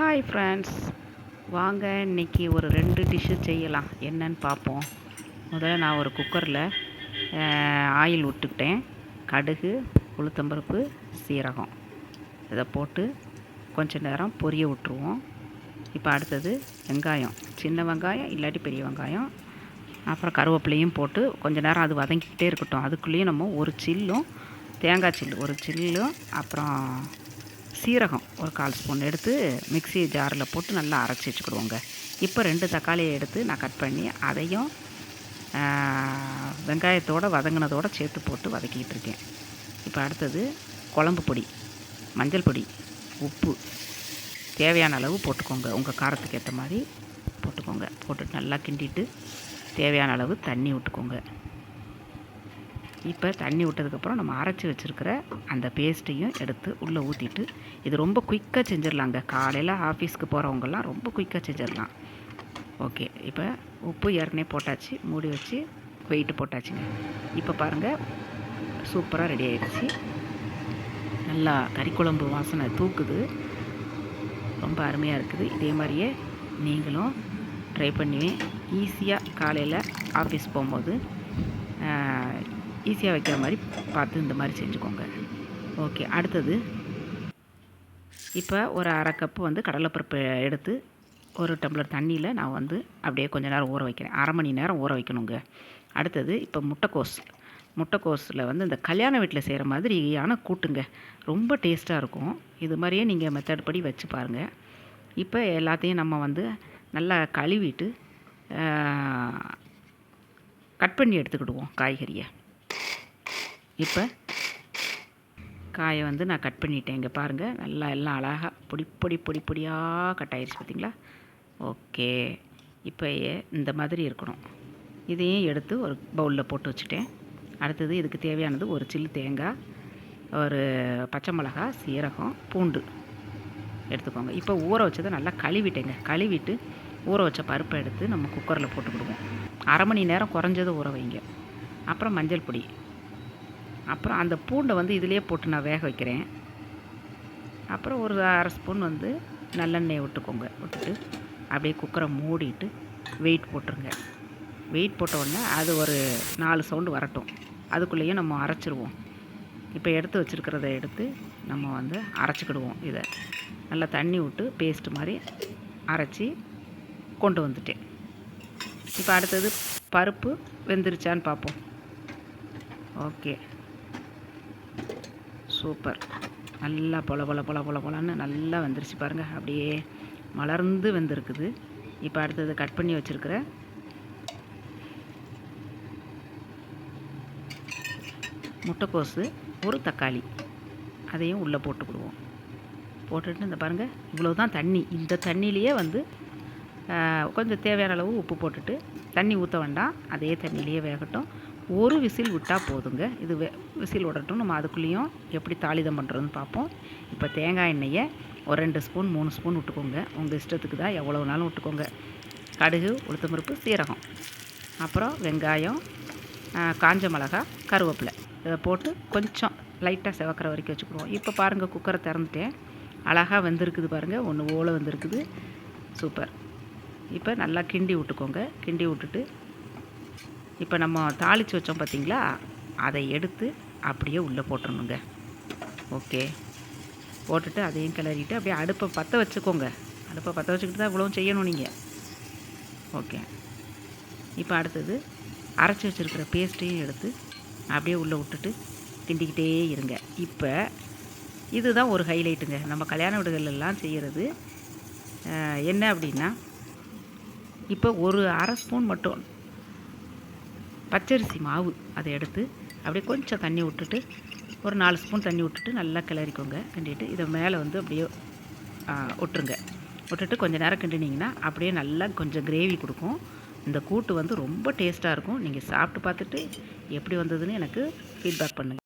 Hi friends வாங்க இன்னைக்கு ஒரு ரெண்டு டிஷ்ஷு செய்யலாம். என்னன்னு பார்ப்போம். முதல்ல நான் ஒரு குக்கரில் ஆயில் விட்டுக்கிட்டேன். கடுகு உளுத்தம்பருப்பு சீரகம். இதை போட்டு கொஞ்ச நேரம் பொரிய விட்ருவோம் இப்போ அடுத்தது வெங்காயம். சின்ன வெங்காயம் இல்லாட்டி பெரிய வெங்காயம். அப்புறம் கருவேப்பிலையும் போட்டு கொஞ்ச நேரம் அது வதங்கிக்கிட்டே இருக்கட்டும். அதுக்குள்ளேயும் நம்ம ஒரு சில்லும் தேங்காய் சில்லு ஒரு சில்லும் அப்புறம் சீரகம் ஒரு கால் ஸ்பூன் எடுத்து மிக்ஸி ஜாரில் போட்டு நல்லா அரைச்சி வச்சுக்கிடுவோங்க. இப்போ ரெண்டு தக்காளியை எடுத்து நான் கட் பண்ணி அதையும் வெங்காயத்தோடு வதங்கினதோடு சேர்த்து போட்டு வதக்கிட்டு இருக்கேன். இப்போ அடுத்தது குழம்பு பொடி மஞ்சள் பொடி உப்பு. தேவையான அளவு போட்டுக்கோங்க. உங்கள் காரத்துக்கு ஏற்ற மாதிரி போட்டுக்கோங்க. போட்டுட்டு நல்லா கிண்டிட்டு தேவையான அளவு தண்ணி விட்டுக்கோங்க. இப்போ தண்ணி விட்டதுக்கப்புறம் நம்ம அரைச்சி வச்சுருக்கிற அந்த பேஸ்ட்டையும் எடுத்து உள்ளே ஊற்றிட்டு இது ரொம்ப குயிக்காக செஞ்சிடலாங்க. காலையில் ஆஃபீஸ்க்கு போகிறவங்கெல்லாம் ரொம்ப குயிக்காக செஞ்சிடலாம். ஓகே இப்போ உப்பு ஏற்கனவே போட்டாச்சு மூடி வச்சு வெயிட்டு போட்டாச்சுங்க. இப்போ பாருங்கள் சூப்பராக ரெடி ஆகிடுச்சு நல்லா கறிக்குழம்பு வாசனை தூக்குது. ரொம்ப அருமையாக இருக்குது. இதே மாதிரியே நீங்களும் ட்ரை பண்ணி ஈஸியாக காலையில் ஆஃபீஸ் போகும்போது ஈஸியாக வைக்கிற மாதிரி பார்த்து இந்த மாதிரி செஞ்சுக்கோங்க. ஓகே அடுத்தது. இப்போ ஒரு அரை கப்பு வந்து கடலைப்பருப்பு எடுத்து ஒரு டம்ளர் தண்ணியில் நான் வந்து அப்படியே கொஞ்ச நேரம் ஊற வைக்கிறேன். அரை மணி நேரம் ஊற வைக்கணுங்க. அடுத்தது இப்போ முட்டைக்கோஸ். முட்டைக்கோஸில் வந்து இந்த கல்யாண வீட்டில் செய்கிற மாதிரியான கூட்டுங்க. ரொம்ப டேஸ்ட்டாக இருக்கும். இது மாதிரியே நீங்கள் மெத்தட் படி வச்சு பாருங்கள் இப்போ எல்லாத்தையும் நம்ம வந்து நல்லா கழுவிட்டு கட் பண்ணி எடுத்துக்கிடுவோம் காய்கறியை. இப்போ காயை வந்து நான் கட் பண்ணிட்டேன். இங்கே பாருங்கள் நல்லா எல்லாம் அழகாக பொடி பொடி பொடி பொடியாக கட் ஆயிடுச்சு பார்த்தீங்களா ஓகே. இப்போ இந்த மாதிரி இருக்கணும். இதையும் எடுத்து ஒரு பவுலில் போட்டு வச்சுட்டேன். அடுத்தது இதுக்கு தேவையானது ஒரு சில்லு தேங்காய் ஒரு பச்சை மிளகா சீரகம் பூண்டு எடுத்துக்கோங்க. இப்போ ஊற வச்சதை நல்லா கழுவிட்டேங்க. கழுவிட்டு ஊற வச்ச பருப்பை எடுத்து நம்ம குக்கரில் போட்டுக்கிடுவோம். அரை மணி நேரம் குறைஞ்சது ஊற வைங்க. அப்புறம் மஞ்சள் பொடி. அப்புறம் அந்த பூண்டை வந்து இதிலே போட்டு நான் வேக வைக்கிறேன். அப்புறம் ஒரு அரை ஸ்பூன் வந்து நல்லெண்ணெயை விட்டுக்கோங்க. விட்டுட்டு அப்படியே குக்கரை மூடிட்டு வெயிட் போட்டுருங்க. வெயிட் போட்ட உடனே அது ஒரு நாலு சவுண்டு வரட்டும். அதுக்குள்ளேயும் நம்ம அரைச்சிருவோம். இப்போ எடுத்து வச்சுருக்கிறத எடுத்து நம்ம வந்து அரைச்சிக்கிடுவோம் இதை. நல்லா தண்ணி விட்டு பேஸ்ட்டு மாதிரி அரைச்சி கொண்டு வந்துட்டேன். இப்போ அடுத்தது பருப்பு வெந்துருச்சான்னு பார்ப்போம். ஓகே. சூப்பர். நல்லா பொல பொல பொல பொல பொலன்னு நல்லா வந்துருச்சு பாருங்கள் அப்படியே மலர்ந்து வெந்திருக்குது. இப்போ அடுத்தது கட் பண்ணி வச்சுருக்கிற முட்டைக்கோஸு ஒரு தக்காளி. அதையும் உள்ளே போட்டுக்கிடுவோம் போட்டுட்டு இந்த பாருங்கள் இவ்வளோ தான் தண்ணி. இந்த தண்ணியிலையே வந்து கொஞ்சம் தேவையான அளவு உப்பு போட்டுட்டு தண்ணி ஊற்ற வேண்டாம். அதே தண்ணியிலேயே வேகட்டும். ஒரு விசில் விட்டால் போதுங்க. இது வே விசில் விடட்டும். நம்ம அதுக்குள்ளேயும் எப்படி தாளிதம் பண்ணுறதுன்னு பார்ப்போம். இப்போ தேங்காய் எண்ணெயை ஒரு ரெண்டு ஸ்பூன் மூணு ஸ்பூன் விட்டுக்கோங்க. உங்கள் இஷ்டத்துக்கு தான் எவ்வளோ நாளும் விட்டுக்கோங்க. கடுகு உளுத்தம்பருப்பு சீரகம். அப்புறம் வெங்காயம் காஞ்ச மிளகா கருவேப்பிலை. இதை போட்டு கொஞ்சம் லைட்டாக செவக்கிற வரைக்கும் வச்சுக்கிடுவோம் இப்போ பாருங்கள் குக்கரை திறந்துட்டேன். அழகாக வெந்திருக்குது பாருங்கள் ஒன்று ஓலை வந்திருக்குது. சூப்பர். இப்போ நல்லா கிண்டி விட்டுக்கோங்க. கிண்டி விட்டுட்டு இப்போ நம்ம தாளித்து வச்சோம் பார்த்தீங்களா? அதை எடுத்து அப்படியே உள்ளே போட்டுடணுங்க ஓகே. போட்டுட்டு அதையும் கிளறிட்டு அப்படியே அடுப்பை பற்ற வச்சுக்கோங்க. அடுப்பை பற்ற வச்சுக்கிட்டு தான் இவ்வளோ செய்யணும் நீங்கள் ஓகே. இப்போ அடுத்தது அரைச்சி வச்சுருக்கிற பேஸ்ட்டையும் எடுத்து அப்படியே உள்ளே விட்டுட்டு கிண்டிக்கிட்டே இருங்க. இப்போ இதுதான் ஒரு ஹைலைட்டுங்க நம்ம கல்யாண வீடுகளெல்லாம் செய்கிறது என்ன அப்படின்னா இப்போ ஒரு அரை ஸ்பூன் மட்டும் பச்சரிசி மாவு அதை எடுத்து அப்படியே கொஞ்சம் தண்ணி விட்டுட்டு ஒரு நாலு ஸ்பூன் தண்ணி விட்டுட்டு நல்லா கிளறிக்கோங்க. கிண்டிட்டு இதை மேலே வந்து அப்படியே விட்டுருங்க விட்டுட்டு கொஞ்சம் நேரம் கிண்டினீங்கன்னா அப்படியே நல்லா கொஞ்சம் கிரேவி கொடுக்கும். இந்த கூட்டு வந்து ரொம்ப டேஸ்ட்டாக இருக்கும். நீங்கள் சாப்பிட்டு பார்த்துட்டு எப்படி வந்ததுன்னு எனக்கு ஃபீட்பேக் பண்ணுங்கள்